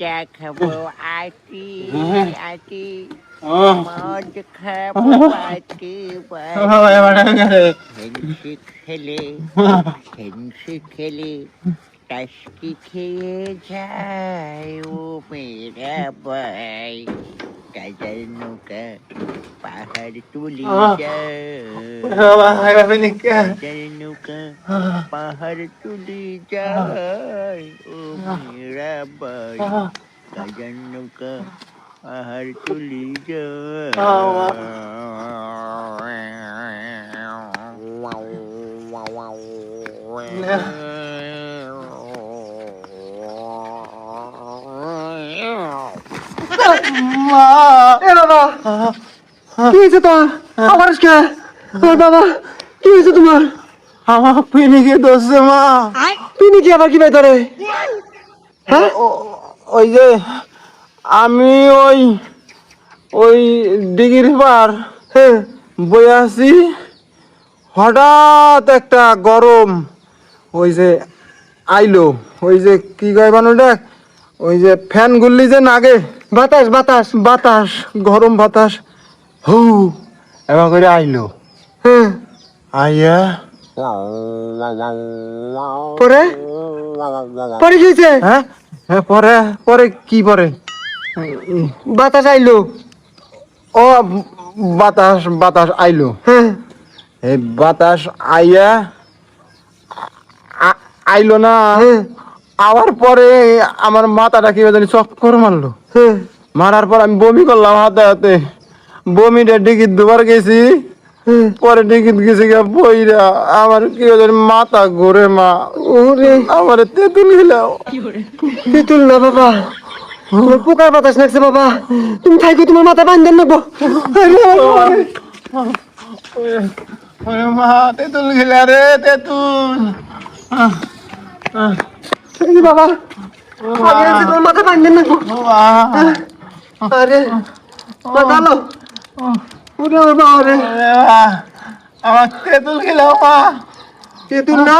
যা খাব আটি আটি মদ খাব আটি হেনসি খেলে হেনসি খেলে টাস্কি খেয়ে যায় ও মেরা নৌকা পাহাড় তুলি আহ। যায় মা। এ বাবা কি হয়েছে তোর আমার কে আমার বাবা কি হয়েছে তোমার? আমার পিনিকে দোষে মা? তুমি কি আবার কি ভাই ধরে হ্যাঁ ওই যে আমি ওই ওই ডিগ্রি পার হ্যাঁ। বই আছি হঠাৎ একটা গরম ওই যে আইলো ওই যে কি কয় বানু দেখ ওই যে ফ্যান গুললি যে নাগে। বাতাস বাতাস। বাতাস গরম বাতাস। হু এবার করে আইলো। হ্যাঁ। আইয়া। পরে? পরে কি হ্যাঁ? হ্যাঁ পরে পরে কি পরে? বাতাস আইলো। ও বাতাস বাতাস আইলো। হ্যাঁ। এই বাতাস আইয়া আইলো না। হ্যাঁ। আওয়ার পরে আমার মাথাটা কি জানি চক্কর মারলো। হ্যাঁ। মারার পর আমি বমি করলাম হাতে হাতে। বমিটা ডিকিট দুবার গেছি। হ্যাঁ। পরে ডিকিট গেছি গা বইরা। আমার কি জানি মাথা ঘুরে মা। ওরে। আমার তেঁতুল গেলাও তেতুল না বাবা। তোমার পোকার বাতাস লাগছে বাবা। তুমি থাইকো তোমার মাথা বান্ধেন নেব। মা তেঁতুল গেলা রে তেঁতুল। বাবা। আগে তোমার মাথা বান্ধেন নেব আরে মাথা লো ওরে আমার বাবা রে। আমার তেঁতুল গেলাও মা। তেতুল না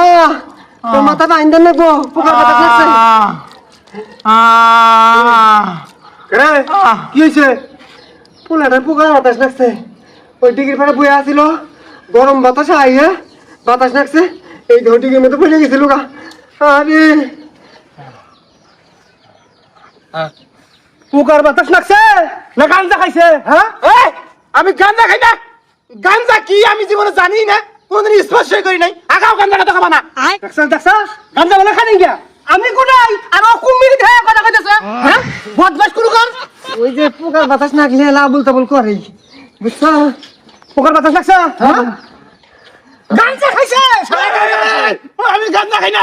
তোর মাথা বান্ধেন নেব পোকার বাতাস লাগছে রে কি হয়েছে? পোলাটার পোকার বাতাস লাগছে। ওই ডিগ্রির পাড়ে বয়ে আসিল গরম বাতাস আইয়া বাতাস লাগছে। এই ধর ডিগ্রির মধ্যে পড়ে গেছিল গা। আরে পোকার বাতাস লাগছে না গাঞ্জা খাইছে? হ্যাঁ? আমি গাঞ্জা খাই না। গাঞ্জা কি আমি জীবনে জানি না কোনদিন স্পর্শই করি নাই। আগাও গাঞ্জা কথা খাবা না। দেখছাস দেখছাস? গাঞ্জা বলে খানি গিয়া? আমি কোনাই আর ও কুমির ধে কথা কইতেছে হ্যাঁ? বদমাশ কুরু কর ওই যে পোকার বাতাস লাগলে লাবুল তাবুল করে। বুঝছ? পোকার বাতাস লাগছে হ্যাঁ? গাঞ্জা খাইছে! আমি গাঞ্জা খাই না।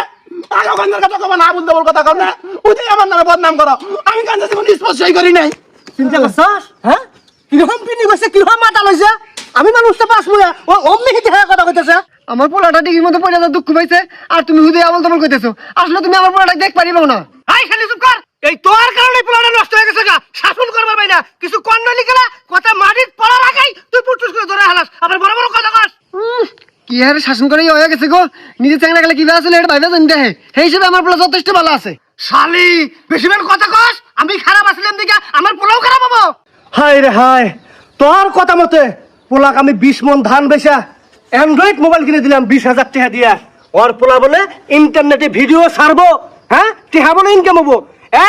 আগাও গাঞ্জার কথা খাবা না আবুল দেবল কথা কর না। উঠে আমার নামে বদনাম করো। আমি গাঞ্জা জীবনে স্পর্শই করি নাই। চিন্তা করছস? হ্যাঁ? কীরকম পিনি গেছে কীরকম মাথা লইছে? আমি মানুষটা পাস মুয়া ও অমনি হিতে কথা কইতেছে। আমার পোলাটা ডিগির মধ্যে পড়ে দুঃখ পাইছে। আর তুমি হুদে আমল তামল কইতেছো। আসলে তুমি আমার পোলাটা দেখ পারিব না। হাই খালি চুপ কর। এই তোর কারণে পোলাটা নষ্ট হয়ে গেছে গা। শাসন করবার পাই না। কিছু কন্ন লিখলা কথা মাটির পড়ার আগেই তুই পুটুস করে ধরে হালাস। আবার বড় বড় কথা কস। কি শাসন করে হয়ে গেছে গো? নিজে চ্যাংরা গেলে কি আসলে এটা ভাইবে জানতে হে। সেই হিসেবে আমার পোলা যথেষ্ট ভালো আছে। শালি, বেশি বেশি কথা কস। আমি খারাপ আসলাম দিকে আমার পোলাও খারাপ হব। হাই রে হাই তোর কথা মতে পোলাক আমি বিশ মন ধান বেচা অ্যান্ড্রয়েড মোবাইল কিনে দিলাম বিশ হাজার টাকা দিয়া। ওর পোলা বলে ইন্টারনেটে ভিডিও ছাড়বো হ্যাঁ? টেহা বলে ইনকাম হব।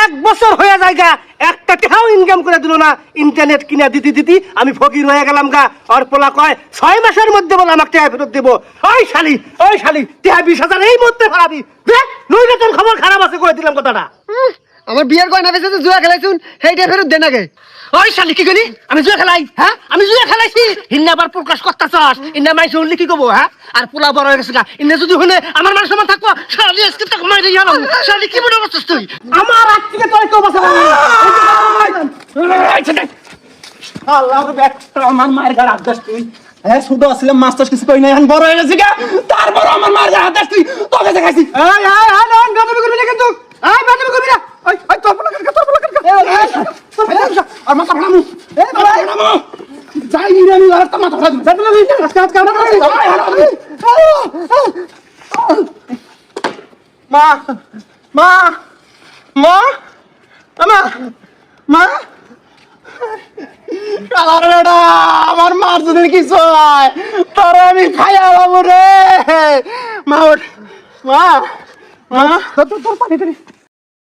এক বছর হয়ে যায় গা, একটা টেহাও ইনকাম করে দিল না। ইন্টারনেট কিনা দিতে দিতে আমি ফকির হয়ে গেলাম গা। আর পোলা কয়, ছয় মাসের মধ্যে বলে আমাকে টেহা ফেরত দেবো। ওই শালি ওই শালি টেহা বিশ হাজার এই মধ্যে ফেরাবি দেখ নইলে তোর খবর খারাপ আছে করে দিলাম কথাটা। আমার বিয়ের গয়না যে জুয়া খেলাইছুন সেইটা ফেরত দে নাগে ওই শালি কি করি আমি জুয়া খেলাই হ্যাঁ আমি জুয়া খেলাইছি ইন্না আবার প্রকাশ করতে চাস ইন্না মাই শুনলি কি কব হ্যাঁ আর পোলা বড় হয়ে গেছে গা ইন্না যদি শুনে আমার মান সমান থাকব শালি আজকে তাকে মাইরে গেলাম শালি কি মনে করছিস তুই আমার আজ থেকে তোর কেউ বাঁচাবো আল্লাহ আমার মায়ের গাড়ি আদাস তুই হ্যাঁ ছোট আসছিলাম মাস্টার কিছু কই নাই এখন বড় হয়ে গেছি গা তারপর আমার মায়ের হাত আদাস তুই তোকে দেখাইছি এই নন গাদবি করবি না কিন্তু এই গাদবি করবি না ওই ওই, তোর পোলা কাটকা তোর পোলা কাটকা আর মাথা ফাড়ামু এই মাথা ফাড়ামু যাই নি, আমি আর তো মাথা ফাড়ামু যাতে না আজকে আজকে আমরা মা মা মা মা মা। আমার মার যদি কিছু হয়, তোর আমি খাই আলাম রে। মা। ওঠ মা মা তোর তোর পানি